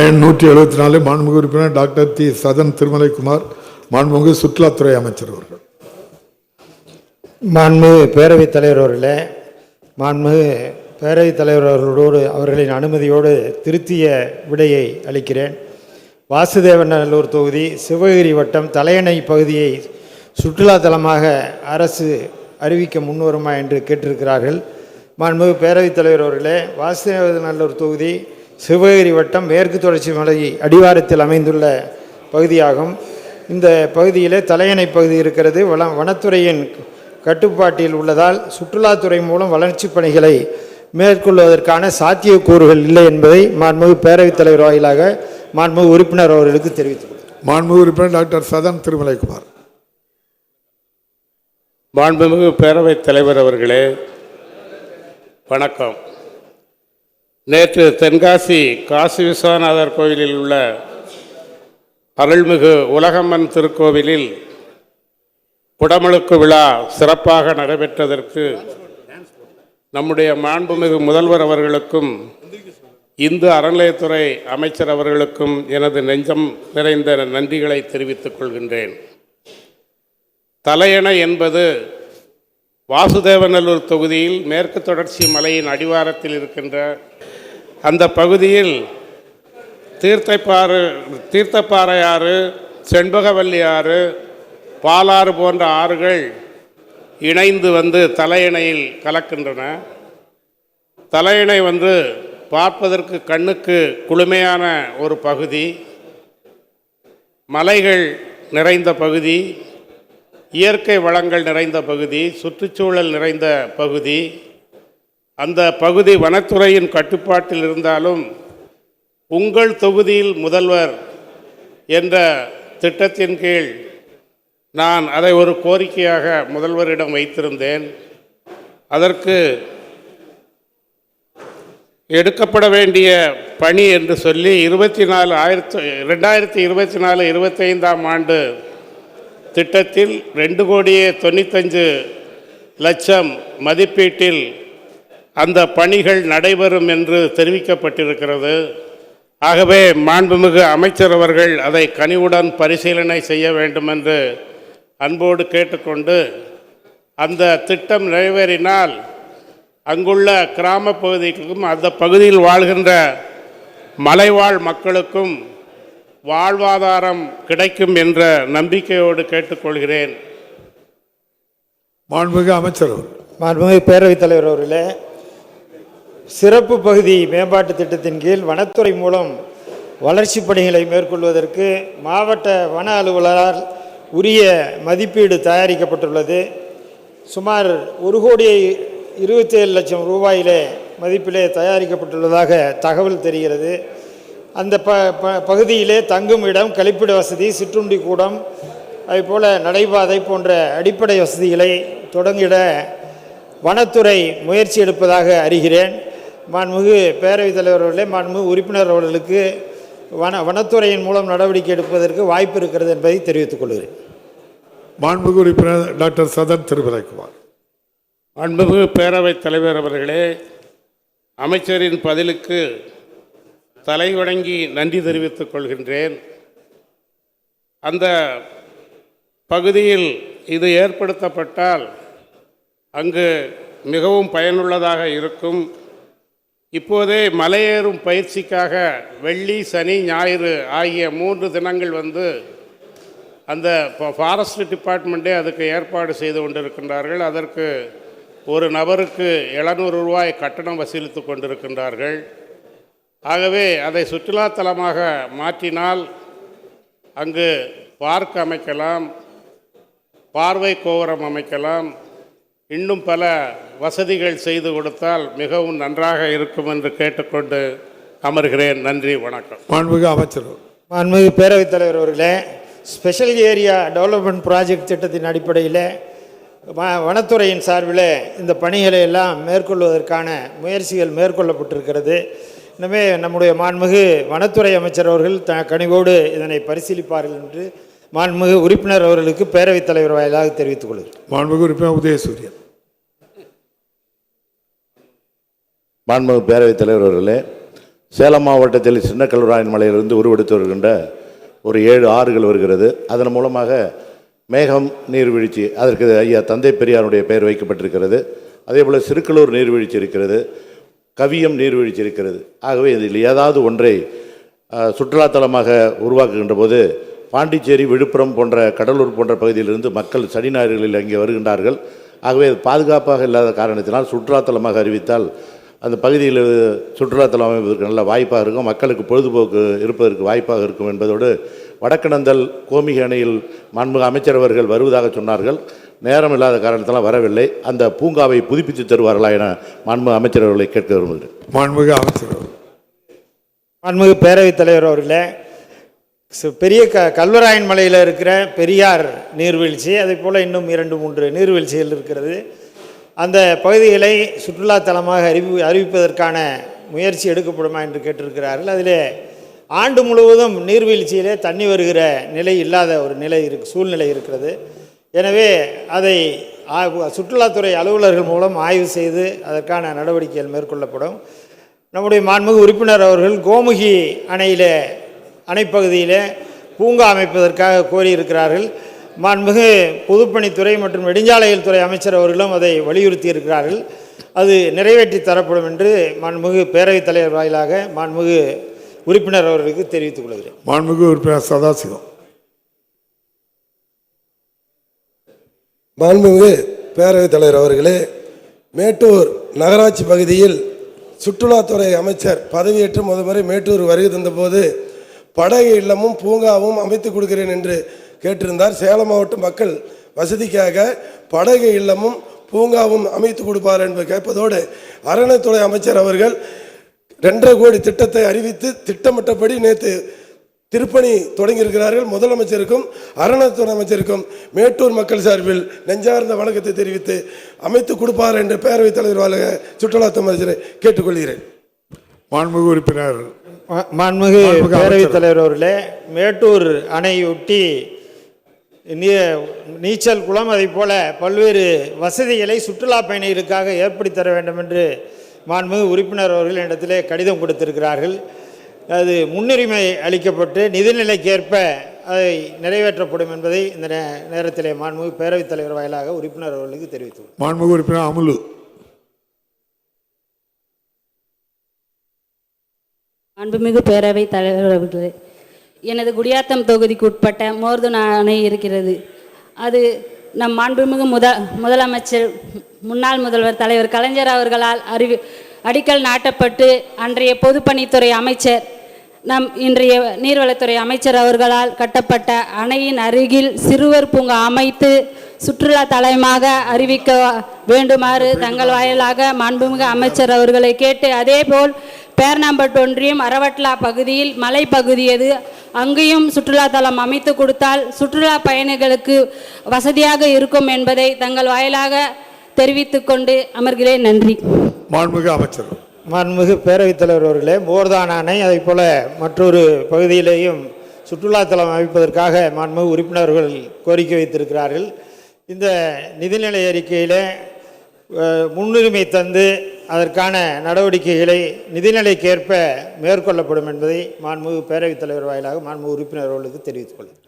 எண் நூற்றி எழுபத்தி நாலு மாண்புமிகு உறுப்பினர் டாக்டர் தி சதன் திருமலைக்குமார் மாண்புமிகு சுற்றுலாத்துறை அமைச்சர் அவர்கள். மாண்புமிகு பேரவைத் தலைவர் அவர்களே மாண்புமிகு பேரவைத் தலைவர் அவர்களோடு அவர்களின் அனுமதியோடு திருத்திய விடையை அளிக்கிறேன். வாசுதேவநல்லூர் தொகுதி சிவகிரி வட்டம் தலையணை பகுதியை சுற்றுலா தலமாக அரசு அறிவிக்க முன்வருமா என்று கேட்டிருக்கிறார்கள். மாண்புமிகு பேரவைத் தலைவர் அவர்களே வாசுதேவநல்லூர் தொகுதி சிவகிரி வட்டம் மேற்கு தொடர்ச்சி மலை அடிவாரத்தில் அமைந்துள்ள பகுதியாகும். இந்த பகுதியிலே தலையணை பகுதி இருக்கிறது. வன வனத்துறையின் கட்டுப்பாட்டில் உள்ளதால் சுற்றுலாத்துறை மூலம் வளர்ச்சிப் பணிகளை மேற்கொள்வதற்கான சாத்தியக்கூறுகள் இல்லை என்பதை மாண்புமிகு பேரவைத் தலைவர் வாயிலாக மாண்புமிகு உறுப்பினர் அவர்களுக்கு தெரிவித்துக் கொள்கிறேன். மாண்புமிகு உறுப்பினர் டாக்டர் சதன் திருமலைக்குமார். மாண்புமிகு பேரவைத் தலைவர் அவர்களே வணக்கம். நேற்று தென்காசி காசி விஸ்வநாதர் கோவிலில் உள்ள அருள்மிகு உலகம்மன் திருக்கோவிலில் குடமுழுக்கு விழா சிறப்பாக நடைபெற்றதற்கு நம்முடைய மாண்புமிகு முதல்வர் அவர்களுக்கும் இந்து அறநிலையத்துறை அமைச்சர் அவர்களுக்கும் எனது நெஞ்சம் நிறைந்த நன்றிகளை தெரிவித்துக் கொள்கின்றேன். தலையணை என்பது வாசுதேவநல்லூர் தொகுதியில் மேற்கு தொடர்ச்சி மலையின் அடிவாரத்தில் இருக்கின்ற அந்த பகுதியில் தீர்த்தைப்பாறு தீர்த்தப்பாறை ஆறு செண்பகவல்லி ஆறு பாலாறு போன்ற ஆறுகள் இணைந்து வந்து தலையணையில் கலக்கின்றன. தலையணை வந்து பார்ப்பதற்கு கண்ணுக்கு குளுமையான ஒரு பகுதி மலைகள் நிறைந்த பகுதி இயற்கை வளங்கள் நிறைந்த பகுதி சுற்றுச்சூழல் நிறைந்த பகுதி அந்த பகுதி வனத்துறையின் கட்டுப்பாட்டில் இருந்தாலும் உங்கள் தொகுதியில் முதல்வர் என்ற திட்டத்தின் கீழ் நான் அதை ஒரு கோரிக்கையாக முதல்வரிடம் வைத்திருந்தேன். அதற்கு எடுக்கப்பட வேண்டிய பணி என்று சொல்லி இருபத்தி நாலு ஆயிரத்து ரெண்டாயிரத்தி இருபத்தி நாலு இருபத்தைந்தாம் ஆண்டு திட்டத்தில் ரெண்டு கோடியே தொண்ணூத்தஞ்சு லட்சம் மதிப்பீட்டில் அந்த பணிகள் நடைபெறும் என்று தெரிவிக்கப்பட்டிருக்கிறது. ஆகவே மாண்புமிகு அமைச்சர் அவர்கள் அதை கனிவுடன் பரிசீலனை செய்ய வேண்டும் என்று அன்போடு கேட்டுக்கொண்டு அந்த திட்டம் நிறைவேறினால் அங்குள்ள கிராம பகுதிக்கும் அந்த பகுதியில் வாழ்கின்ற மலைவாழ் மக்களுக்கும் வாழ்வாதாரம் கிடைக்கும் என்ற நம்பிக்கையோடு கேட்டுக்கொள்கிறேன். மாண்புமிகு அமைச்சர் அவர்கள் மாண்புமிகு பேரவைத் தலைவர் அவர்களே சிறப்பு பகுதி மேம்பாட்டு திட்டத்தின் கீழ் வனத்துறை மூலம் வளர்ச்சிப் பணிகளை மேற்கொள்வதற்கு மாவட்ட வன அலுவலரால் உரிய மதிப்பீடு தயாரிக்கப்பட்டுள்ளது. சுமார் ஒரு கோடி இருபத்தேழு லட்சம் ரூபாயிலே மதிப்பிலே தயாரிக்கப்பட்டுள்ளதாக தகவல் தெரிகிறது. அந்த ப ப- பகுதியிலே தங்கும் இடம் கழிப்பிட வசதி சிற்றுண்டி கூடம் அதுபோல் நடைபாதை போன்ற அடிப்படை வசதிகளை தொடங்கிட வனத்துறை முயற்சி எடுப்பதாக அறிகிறேன். மாண்புமிகு பேரவைத் தலைவர் அவர்களே மாண்புமிகு உறுப்பினர் அவர்களுக்கு வன வனத்துறையின் மூலம் நடவடிக்கை எடுப்பதற்கு வாய்ப்பு இருக்கிறது என்பதை தெரிவித்துக் கொள்கிறேன். மாண்புமிகு உறுப்பினர் டாக்டர் சதன் திருமலைக்குமார். அன்புமிகு பேரவைத் தலைவர் அவர்களே அமைச்சரின் பதிலுக்கு தலை வணங்கி நன்றி தெரிவித்துக் கொள்கின்றேன். அந்த பகுதியில் இது ஏற்படுத்தப்பட்டால் அங்கு மிகவும் பயனுள்ளதாக இருக்கும். இப்போதே மலையேறும் பயிற்சிக்காக வெள்ளி சனி ஞாயிறு ஆகிய மூன்று தினங்கள் வந்து அந்த ஃபாரஸ்ட் டிபார்ட்மெண்ட்டே அதுக்கு ஏற்பாடு செய்து கொண்டிருக்கின்றார்கள். அதற்கு ஒரு நபருக்கு எழுநூறு ரூபாய் கட்டணம் வசூலித்து கொண்டிருக்கின்றார்கள். ஆகவே அதை சுற்றுலாத்தலமாக மாற்றினால் அங்கு பார்க் அமைக்கலாம் பார்வை கோபுரம் அமைக்கலாம். இன்னும் பல வசதிகள் செய்து கொடுத்தால் மிகவும் நன்றாக இருக்கும் என்று கேட்டுக்கொண்டு அமர்கிறேன். நன்றி வணக்கம். மாண்புமிகு அமைச்சர். மாண்புமிகு பேரவைத் தலைவர் அவர்களே ஸ்பெஷல் ஏரியா டெவலப்மெண்ட் ப்ராஜெக்ட் திட்டத்தின் அடிப்படையில் வ- வனத்துறையின் சார்பில் இந்த பணிகளை எல்லாம் மேற்கொள்வதற்கான முயற்சிகள் மேற்கொள்ளப்பட்டிருக்கிறது. எனவே நம்முடைய மாண்புமிகு வனத்துறை அமைச்சர் அவர்கள் த கனிவோடு இதனை பரிசீலிப்பார்கள் என்று மாண்புமிகு உறுப்பினர் அவர்களுக்கு பேரவைத் தலைவர் வாயிலாக தெரிவித்துக் கொள்கிறேன். மாண்புமிகு உறுப்பினர் உதயசூரியன். மாண்புமிகு பேரவைத் தலைவர் அவர்களே சேலம் மாவட்டத்தில் சின்ன கல்வராயன் மலையிலிருந்து உருவெடுத்து வருகின்ற ஒரு ஏழு ஆறுகள் வருகிறது. அதன் மூலமாக மேகம் நீர்வீழ்ச்சி அதற்கு ஐயா தந்தை பெரியாருடைய பெயர் வைக்கப்பட்டிருக்கிறது. அதேபோல் சிறுக்களூர் நீர்வீழ்ச்சி இருக்கிறது. கவியம் நீர்வீழ்ச்சி இருக்கிறது ஆகவே இதில் ஏதாவது ஒன்றை சுற்றுலாத்தலமாக உருவாக்குகின்ற போது பாண்டிச்சேரி விழுப்புரம் போன்ற கடலூர் போன்ற பகுதியிலிருந்து மக்கள் சனி ஞாயிறுகளில் அங்கே வருகின்றார்கள். ஆகவே அது பாதுகாப்பாக இல்லாத காரணத்தினால் சுற்றுலாத்தலமாக அறிவித்தால் அந்த பகுதியில் சுற்றுலாத்தலம் அமைப்பதற்கு நல்ல வாய்ப்பாக இருக்கும். மக்களுக்கு பொழுதுபோக்கு இருப்பதற்கு வாய்ப்பாக இருக்கும் என்பதோடு வடக்கணந்தல் கோமிகை அணையில் மாண்புமிகு அமைச்சர் அவர்கள் வருவதாக சொன்னார்கள். நேரம் இல்லாத காரணத்தினால் வரவில்லை. அந்த பூங்காவை புதுப்பித்து தருவார்களா என மாண்புமிகு அமைச்சர் அவர்களை கேட்க விரும்புகிறேன். மாண்புமிகு அமைச்சர். மாண்புமிகு பேரவைத் தலைவர் அவர்களே சு- பெரிய க கல்வராயன் மலையில் இருக்கிற பெரியார் நீர்வீழ்ச்சி அதே போல் இன்னும் இரண்டு மூன்று நீர்வீழ்ச்சிகள் இருக்கிறது. அந்த பகுதிகளை சுற்றுலாத்தலமாக அறிவி அறிவிப்பதற்கான முயற்சி எடுக்கப்படுமா என்று கேட்டிருக்கிறார்கள். அதிலே ஆண்டு முழுவதும் நீர்வீழ்ச்சியிலே தண்ணி வருகிற நிலை இல்லாத ஒரு நிலை இருக்கு சூழ்நிலை இருக்கிறது. எனவே அதை சுற்றுலாத்துறை அலுவலர்கள் மூலம் ஆய்வு செய்து அதற்கான நடவடிக்கைகள் மேற்கொள்ளப்படும். நம்முடைய மாண்புமிகு உறுப்பினர் அவர்கள் கோமுகி அணையிலே அணைப்பகுதியிலே பூங்கா அமைப்பதற்காக கோரியிருக்கிறார்கள். மாண்புமிகு பொதுப்பணித்துறை மற்றும் நெடுஞ்சாலைகள் துறை அமைச்சர் அவர்களும் அதை வலியுறுத்தி இருக்கிறார்கள் அது நிறைவேற்றி தரப்படும் என்று மாண்புமிகு பேரவைத் தலைவர் வாயிலாக மாண்புமிகு உறுப்பினர் அவர்களுக்கு தெரிவித்துக் கொள்கிறேன். மாண்புமிகு உறுப்பினர் சதாசிவம். மாண்புமிகு பேரவைத் தலைவர் அவர்களே மேட்டூர் நகராட்சி பகுதியில் சுற்றுலாத்துறை அமைச்சர் பதவியேற்று முத முறை மேட்டூர் வருகை தந்தபோது படகு இல்லமும் பூங்காவும் அமைத்து கொடுக்கிறேன் என்று கேட்டிருந்தார். சேலம் மாவட்ட மக்கள் வசதிக்காக படகு இல்லமும் பூங்காவும் அமைத்து கொடுப்பார் என்று கேட்பதோடு அறநிலைத்துறை அமைச்சர் அவர்கள் ரெண்டரை கோடி திட்டத்தை அறிவித்து திட்டமிட்டபடி நேற்று திருப்பணி தொடங்கியிருக்கிறார்கள். முதலமைச்சருக்கும் அறநிலையத்துறை அமைச்சருக்கும் மேட்டூர் மக்கள் சார்பில் நெஞ்சார்ந்த வணக்கத்தை தெரிவித்து அமைத்து கொடுப்பார் என்று பேரவைத் தலைவர் வாழ சுற்றுலாத்துறை அமைச்சரை கேட்டுக்கொள்கிறேன். மாண்புமிகு உறுப்பினர். மா- மாண்புமிகு பேரவைத். தலைவர் அவர்களே மேட்டூர் அணையொட்டி நீ நீச்சல் குளம் அதை போல பல்வேறு வசதிகளை சுற்றுலா பயணிகளுக்காக ஏற்படுத்தி தர வேண்டும் என்று மாண்புமிகு உறுப்பினர் அவர்கள் என்னிடத்திலே கடிதம் கொடுத்திருக்கிறார்கள். அது முன்னுரிமை அளிக்கப்பட்டு நிதிநிலைக்கேற்ப அதை நிறைவேற்றப்படும் என்பதை இந்த நே- நேரத்திலே மாண்புமிகு பேரவைத் தலைவர் வாயிலாக உறுப்பினர் அவர்களுக்கு தெரிவித்துள்ளேன் மாண்புமிகு உறுப்பினர் அமுலு. அன்புமிகு பேரவை தலைவர் அவர்களே எனது குடியாத்தம் தொகுதிக்கு உட்பட்ட மோர்துன அணை இருக்கிறது. அது நம் மாண்புமிகு முத முதலமைச்சர் முன்னாள் முதல்வர் தலைவர் கலைஞர் அவர்களால் அறிவி அடிக்கல் நாட்டப்பட்டு அன்றைய பொதுப்பணித்துறை அமைச்சர் நம் இன்றைய நீர்வளத்துறை அமைச்சர் அவர்களால் கட்டப்பட்ட அணையின் அருகில் சிறுவர் பூங்கா அமைத்து சுற்றுலா தலமாக அறிவிக்க வேண்டுமாறு தங்கள் வாயிலாக மாண்புமிகு அமைச்சர் அவர்களை கேட்டு அதேபோல் பேர்ணாம்பட்டு ஒன்றியம் அரவட்லா பகுதியில் மலைப்பகுதி அது அங்கேயும் சுற்றுலாத்தலம் அமைத்து கொடுத்தால் சுற்றுலா பயணிகளுக்கு வசதியாக இருக்கும் என்பதை தங்கள் வாயிலாக தெரிவித்துக்கொண்டு அமர்கிறேன். நன்றி. மாண்புமிகு அமைச்சர். மாண்புமிகு பேரவைத் தலைவர் அவர்களே மோர்தான் அணை அதை போல மற்றொரு பகுதியிலேயும் சுற்றுலாத்தலம் அமைப்பதற்காக மாண்புமிகு உறுப்பினர்கள் கோரிக்கை வைத்திருக்கிறார்கள். இந்த நிதிநிலை அறிக்கையில் முன்னுரிமை தந்து அதற்கான நடவடிக்கைகளை நிதிநிலைக்கேற்ப மேற்கொள்ளப்படும் என்பதை மாண்புமிகு பேரவைத் தலைவர் வாயிலாக மாண்புமிகு உறுப்பினர் அவர்களுக்கு தெரிவித்துக் கொள்கிறேன்.